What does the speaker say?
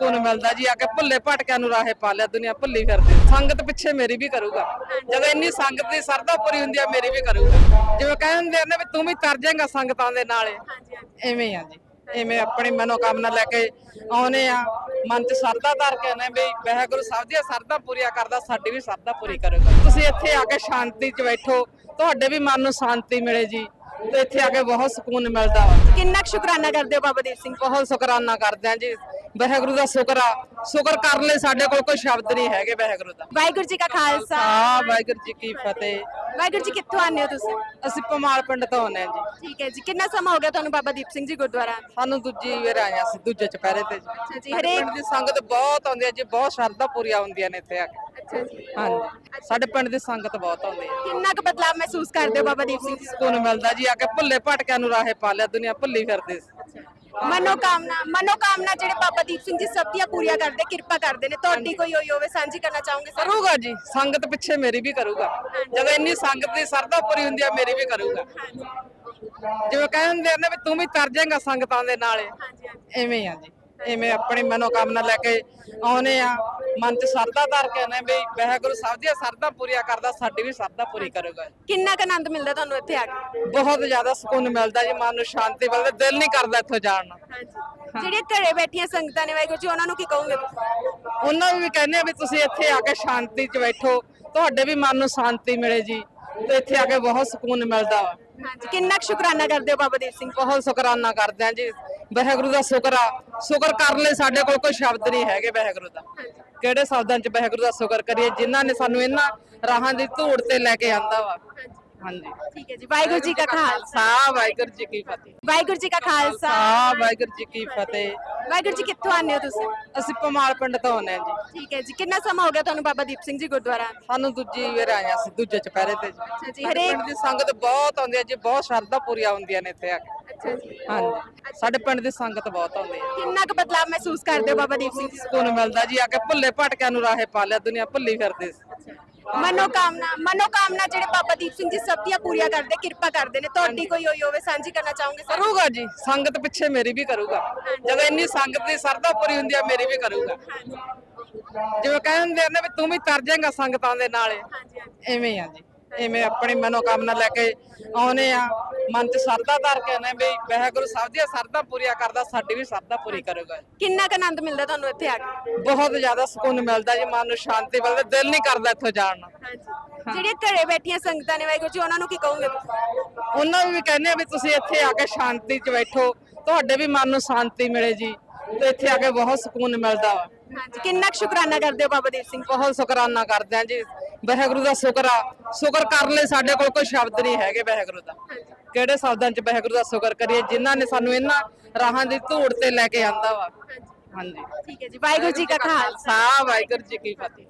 ਸਕੂਨ ਮਿਲਦਾ ਜੀ ਆ ਕੇ ਭੁੱਲੇ ਭਟਕਿਆਂ ਨੂੰ ਰਾਹੇ ਪਾ ਲਿਆ ਦੁਨੀਆ ਭੁੱਲੀ ਫਿਰਦੀ ਸੰਗਤ ਪਿੱਛੇ ਮੇਰੀ ਵੀ ਕਰੂਗਾ। ਜਦੋਂ ਇੰਨੀ ਸੰਗਤ ਦੀ ਸਰਦਾ ਪੂਰੀ ਹੁੰਦੀ ਆ ਮੇਰੀ ਵੀ ਕਰੂਗਾ। ਜਿਵੇਂ ਕਹਿੰਦੇ ਨੇ ਵੀ ਤੂੰ ਵੀ ਤਰ ਜਾਏਗਾ ਸੰਗਤਾਂ ਦੇ ਨਾਲੇ। ਐਵੇਂ ਆ ਜੀ। ਐਵੇਂ ਆਪਣੀ ਮਨੋਕਾਮਨਾ ਲੈ ਕੇ ਆਉਨੇ ਆ। ਮਨ ਚ ਸਰਦਾ ਧਰ ਕੇ ਨੇ ਵੀ ਵਾਹਿਗੁਰੂ ਸਾਹਿਬ ਦੀਆਂ ਸਰਦਾ ਪੂਰੀਆਂ ਕਰਦਾ ਸਾਡੀ ਵੀ ਸਰਦਾ ਪੂਰੀ ਕਰੇਗਾ। ਤੁਸੀਂ ਇੱਥੇ ਆ ਕੇ ਸ਼ਾਂਤੀ ਚ ਬੈਠੋ। ਤੁਹਾਡੇ ਵੀ ਮਨ ਨੂੰ ਸ਼ਾਂਤੀ ਮਿਲੇ ਜੀ। ਤੇ ਇੱਥੇ ਆ ਕੇ ਬਹੁਤ ਸਕੂਨ ਮਿਲਦਾ। ਵਾ ਕਿੰਨਾ ਸ਼ੁਕਰਾਨਾ ਕਰਦੇ ਹੋ ਬਾਬਾ ਦੀਪ ਸਿੰਘ ਬਹੁਤ ਸ਼ੁਕਰਾਨਾ ਕਰਦੇ ਆ ਜੀ। ਵਾਹਿਗੁਰੂ ਦਾ ਸ਼ੁਕਰ ਆ। ਸ਼ੁਕਰ ਕਰਨ ਲਈ ਸਾਡੇ ਕੋਲ ਕੋਈ ਸ਼ਬਦ ਨਹੀਂ ਹੈਗੇ ਵਾਹਿਗੁਰੂ ਦਾ। ਵਾਹਿਗੁਰੂ ਜੀ ਕਾ ਖਾਲਸਾ। ਆ ਵਾਹਿਗੁਰੂ ਜੀ ਕੀ ਫਤਿਹ। ਵਾਹਿਗੁਰੂ ਜੀ ਕਿੱਥੋਂ ਆਨੇ ਹੋ ਤੁਸੀਂ? ਅਸੀਂ ਪਮਾਲ ਪਿੰਡ ਤੋਂ ਆਉਂਦੇ ਆ ਜੀ। ਠੀਕ ਹੈ ਜੀ। ਕਿੰਨਾ ਸਮਾਂ ਹੋ ਗਿਆ ਤੁਹਾਨੂੰ ਬਾਬਾ ਦੀਪ ਸਿੰਘ ਜੀ ਗੁਰਦੁਆਰਾ? ਸਾਨੂੰ ਦੂਜੀ ਵਾਰ ਆਇਆ ਸੀ ਦੂਜੇ ਚੁਪਹਿਰੇ ਤੇ ਜੀ। ਅੱਛਾ ਜੀ ਹਰੇਕ ਪਿੰਡ ਦੀ ਸੰਗਤ ਬਹੁਤ ਆਉਂਦੀ ਹੈ ਜੀ ਬਹੁਤ ਸ਼ਰਧਾ ਪੂਰੀਆਂ ਹੁੰਦੀਆਂ ਨੇ ਇੱਥੇ ਆ ਕੇ। ਅੱਛਾ ਜੀ। ਹਾਂਜੀ। ਸਾਡੇ ਪਿੰਡ ਦੀ ਸੰਗਤ ਬਹੁਤ ਆਉਂਦੀ ਹੈ। ਕਿੰਨਾ ਕੁ ਬਦਲਾਅ ਮਹਿਸੂਸ ਕਰਦੇ ਹੋ ਬਾਬਾ ਦੀਪ ਸਿੰਘ ਜੀ? ਸਕੂਨ ਮਿਲਦਾ ਜੀ ਆ ਕੇ ਭੁੱਲੇ ਭਟਕਿਆਂ ਨੂੰ ਰਾਹੇ ਪਾ ਲਿਆ ਦੁਨੀਆ ਭੁੱਲੀ ਫਿਰਦੀ ਸੀ। ਮਨੋਕਾਮਨਾ ਮਨੋਕਾਮਨਾ ਜਿਹੜੇ ਬਾਬਾ ਦੀਪ ਸਿੰਘ ਜੀ ਸਭ ਦੀਆਂ ਪੂਰੀਆਂ ਕਰਦੇ ਕਿਰਪਾ ਕਰਦੇ ਨੇ। ਤੁਹਾਡੀ ਕੋਈ ਹੋਈ ਹੋਵੇ ਸਾਂਝੀ ਕਰਨਾ ਚਾਹੋਗੇ ਸਰ? ਕਰੂਗਾ ਜੀ ਸੰਗਤ ਪਿੱਛੇ ਮੇਰੀ ਵੀ ਕਰੂਗਾ। ਜਦੋਂ ਇੰਨੀ ਸੰਗਤ ਦੀ ਸਰਦਾ ਪੂਰੀ ਹੁੰਦੀ ਆ ਮੇਰੀ ਵੀ ਕਰੂਗਾ। ਜਿਵੇਂ ਕਹਿੰਦੇ ਨੇ ਵੀ ਤੂੰ ਵੀ ਤਰ ਜਾਏਗਾ ਸੰਗਤਾਂ ਦੇ ਨਾਲੇ। ਐਵੇਂ ਆ ਜੀ। ਐਵੇਂ ਆਪਣੀ ਮਨੋਕਾਮਨਾ ਲੈ ਕੇ ਆਉਨੇ ਆ। ਮਨ ਚ ਸਰਦਾ ਧਰ ਕੇ ਨੇ ਵੀ ਵਾਹਿਗੁਰੂ ਸਾਹਿਬ ਦੀਆਂ ਸਰਦਾ ਪੂਰੀਆਂ ਕਰਦਾ ਸਾਡੀ ਵੀ ਸਰਦਾ ਪੂਰੀ ਕਰੂਗਾ। ਕਿੰਨਾ ਕੁ ਆਨੰਦ ਮਿਲਦਾ ਤੁਹਾਨੂੰ ਇੱਥੇ ਆ ਕੇ? ਬਹੁਤ ਜ਼ਿਆਦਾ ਸਕੂਨ ਮਿਲਦਾ ਜੀ ਮਨ ਨੂੰ ਸ਼ਾਂਤੀ ਮਿਲਦੀ ਦਿਲ ਨਹੀਂ ਕਰਦਾ ਇੱਥੋਂ ਜਾਣ ਨੂੰ। ਜਿਹੜੀਆਂ ਘਰੇ ਬੈਠੀਆਂ ਸੰਗਤਾਂ ਨੇ ਵਾਹਿਗੁਰੂ ਜੀ ਉਹਨਾਂ ਨੂੰ ਕੀ ਕਹੋਗੇ ਤੁਸੀਂ? ਉਹਨਾਂ ਨੂੰ ਵੀ ਕਹਿੰਦੇ ਆ ਵੀ ਤੁਸੀਂ ਇੱਥੇ ਆ ਕੇ ਸ਼ਾਂਤੀ 'ਚ ਬੈਠੋ ਤੁਹਾਡੇ ਵੀ ਮਨ ਨੂੰ ਸ਼ਾਂਤੀ ਮਿਲੇ ਜੀ ਤੇ ਇੱਥੇ ਆ ਕੇ ਬਹੁਤ ਸਕੂਨ ਮਿਲਦਾ ਵਾ। ਹਾਂਜੀ ਕਿੰਨਾ ਕੁ ਸ਼ੁਕਰਾਨਾ ਕਰਦੇ ਹੋ ਬਾਬਾ ਦੀਪ ਸਿੰਘ? ਬਹੁਤ ਸ਼ੁਕਰਾਨਾ ਕਰਦੇ ਆ ਜੀ। ਵਾਹਿਗੁਰੂ ਦਾ ਸ਼ੁਕਰ ਆ। ਸ਼ੁਕਰ ਕਰਨ ਲਈ ਸਾਡੇ ਕੋਲ ਕੋਈ ਸ਼ਬਦ ਨਹੀਂ ਹੈਗੇ ਵਾਹਿਗੁਰੂ ਦਾ। ਕਿਹੜੇ ਸ਼ਬਦਾਂ 'ਚ ਵਾਹਿਗੁਰੂ ਦਾ ਸ਼ੁਕਰ ਕਰੀਏ ਜਿਨ੍ਹਾਂ ਨੇ ਸਾਨੂੰ ਇਹਨਾਂ ਰਾਹਾਂ ਦੀ ਧੂੜ ਤੇ ਲੈ ਕੇ ਆਂਦਾ ਵਾ। ਹਾਂਜੀ। ਠੀਕ ਹੈ ਜੀ। ਵਾਹਿਗੁਰੂ ਜੀ ਕਾ ਖਾਲਸਾ। ਵਾਹਿਗੁਰੂ ਜੀ ਕੀ ਫਤਿਹ। ਵਾਹਿਗੁਰੂ ਜੀ ਕਾ ਖਾਲਸਾ। ਸਾ ਵਾਹਿਗੁਰੂ ਜੀ ਕੀ ਫਤਿਹ। ਵਾਹਿਗੁਰੂ ਜੀ ਕਿੱਥੋਂ ਆਨੇ ਹੋ ਤੁਸੀਂ? ਅਸੀਂ ਪਮਾਲ ਪਿੰਡ ਤੋਂ ਆਉਂਦੇ ਆ ਜੀ। ਠੀਕ ਹੈ ਜੀ। ਕਿੰਨਾ ਸਮਾਂ ਹੋ ਗਿਆ ਤੁਹਾਨੂੰ ਬਾਬਾ ਦੀਪ ਸਿੰਘ ਜੀ ਗੁਰਦੁਆਰਾ? ਸਾਨੂੰ ਦੂਜੀ ਵਾਰ ਆਇਆ ਸੀ ਦੂਜੇ ਚੁਪਹਿਰੇ ਤੇ ਜੀ। ਅੱਛਾ ਜੀ ਸਾਡੇ ਹਰੇਕ ਪਿੰਡ ਦੀ ਸੰਗਤ ਬਹੁਤ ਆਉਂਦੀ ਹੈ ਜੀ ਬਹੁਤ ਸ਼ਰਧਾ ਪੂਰੀਆਂ ਹੁੰਦੀਆਂ ਨੇ ਇੱਥੇ ਆ ਕੇ। ਅੱਛਾ ਜੀ। ਹਾਂਜੀ। ਸਾਡੇ ਪਿੰਡ ਦੀ ਸੰਗਤ ਬਹੁਤ ਆਉਂਦੀ ਹੈ ਕਿੰਨਾ ਕੁ ਬਦਲਾਅ ਮਹਿਸੂਸ ਕਰਦੇ ਹੋ ਬਾਬਾ ਦੀਪ ਸਿੰਘ ਜੀ? ਸਕੂਨ ਮਿਲਦਾ ਜੀ ਆ ਕੇ ਭੁੱਲੇ ਭਟਕਿਆਂ ਨੂੰ ਰਾਹੇ ਪਾ ਲਿਆ ਦੁਨੀਆ ਭੁੱਲੀ ਫਿਰਦੀ ਸੀ। ਮਨੋਕਾਮਨਾ ਮਨੋਕਾਮਨਾ ਜਿਹੜੇ ਬਾਬਾ ਦੀਪ ਸਿੰਘ ਜੀ ਸਭ ਦੀਆਂ ਪੂਰੀਆਂ ਕਰਦੇ ਕਿਰਪਾ ਕਰਦੇ ਨੇ। ਤੁਹਾਡੀ ਕੋਈ ਹੋਈ ਹੋਵੇ ਸਾਂਝੀ ਕਰਨਾ ਚਾਹੋਗੇ ਸਰ? ਕਰੂਗਾ ਜੀ ਸੰਗਤ ਪਿੱਛੇ ਮੇਰੀ ਵੀ ਕਰੂਗਾ। ਜਦੋਂ ਇੰਨੀ ਸੰਗਤ ਦੀ ਸਰਦਾ ਪੂਰੀ ਹੁੰਦੀ ਆ ਮੇਰੀ ਵੀ ਕਰੂਗਾ। ਜਿਵੇਂ ਕਹਿੰਦੇ ਨੇ ਵੀ ਤੂੰ ਵੀ ਤਰ ਜਾਏਗਾ ਸੰਗਤਾਂ ਦੇ ਨਾਲੇ। ਐਵੇਂ ਆ ਜੀ। ਐਵੇਂ ਆਪਣੀ ਮਨੋਕਾਮਨਾ ਲੈ ਕੇ ਆਉਨੇ ਆ। ਮਨ ਚ ਸਰਦਾ ਧਰ ਕੇ ਨੇ ਵੀ ਵਾਹਿਗੁਰੂ ਸਾਹਿਬ ਦੀਆਂ ਸਰਦਾ ਪੂਰੀਆਂ ਕਰਦਾ ਸਾਡੀ ਵੀ ਸਰਦਾ ਪੂਰੀ ਕਰੂਗਾ। ਕਿੰਨਾ ਕੁ ਆਨੰਦ ਮਿਲਦਾ ਤੁਹਾਨੂੰ ਇੱਥੇ ਆ ਕੇ? ਬਹੁਤ ਜ਼ਿਆਦਾ ਸਕੂਨ ਮਿਲਦਾ ਜੀ ਮਨ ਨੂੰ ਸ਼ਾਂਤੀ ਮਿਲਦੀ ਦਿਲ ਨਹੀਂ ਕਰਦਾ ਇੱਥੋਂ ਜਾਣ ਨੂੰ। ਜਿਹੜੀਆਂ ਘਰੇ ਬੈਠੀਆਂ ਸੰਗਤਾਂ ਨੇ ਵਾਹਿਗੁਰੂ ਜੀ ਉਹਨਾਂ ਨੂੰ ਕੀ ਕਹੋਗੇ? ਉਹਨਾਂ ਨੂੰ ਵੀ ਕਹਿੰਦੇ ਆ ਵੀ ਤੁਸੀਂ ਇੱਥੇ ਆ ਕੇ ਸ਼ਾਂਤੀ 'ਚ ਬੈਠੋ ਤੁਹਾਡੇ ਵੀ ਮਨ ਨੂੰ ਸ਼ਾਂਤੀ ਮਿਲੇ ਜੀ ਤੇ ਇੱਥੇ ਆ ਕੇ ਬਹੁਤ ਸਕੂਨ ਮਿਲਦਾ ਵਾ। ਹਾਂਜੀ ਕਿੰਨਾ ਕੁ ਸ਼ੁਕਰਾਨਾ ਕਰਦੇ ਹੋ ਬਾਬਾ ਦੀਪ ਸਿੰਘ ਬਹੁਤ ਸ਼ੁਕਰਾਨਾ ਕਰਦੇ ਆ ਜੀ ਵਾਹਿਗੁਰੂ ਦਾ ਸ਼ੁਕਰ ਆ। ਸ਼ੁਕਰ ਕਰਨ ਲਈ ਸਾਡੇ ਕੋਲ ਕੋਈ ਸ਼ਬਦ ਨਹੀਂ ਹੈਗੇ ਵਾਹਿਗੁਰੂ ਦਾ। ਕਿਹੜੇ ਸ਼ਬਦਾਂ 'ਚ ਵਾਹਿਗੁਰੂ ਦਾ ਸ਼ੁਕਰ ਕਰੀਏ? ਜਿਨ੍ਹਾਂ ਨੇ ਸਾਨੂੰ ਇਹਨਾਂ ਰਾਹਾਂ ਦੀ ਧੂੜ ਤੇ ਲੈ ਕੇ ਆਂਦਾ ਵਾ। ਹਾਂਜੀ। ਠੀਕ ਹੈ ਜੀ। ਵਾਹਿਗੁਰੂ ਜੀ ਕਾ ਖਾਲਸਾ। ਖਾਲਸਾ। ਵਾਹਿਗੁਰੂ ਜੀ ਕੀ ਫਤਿਹ।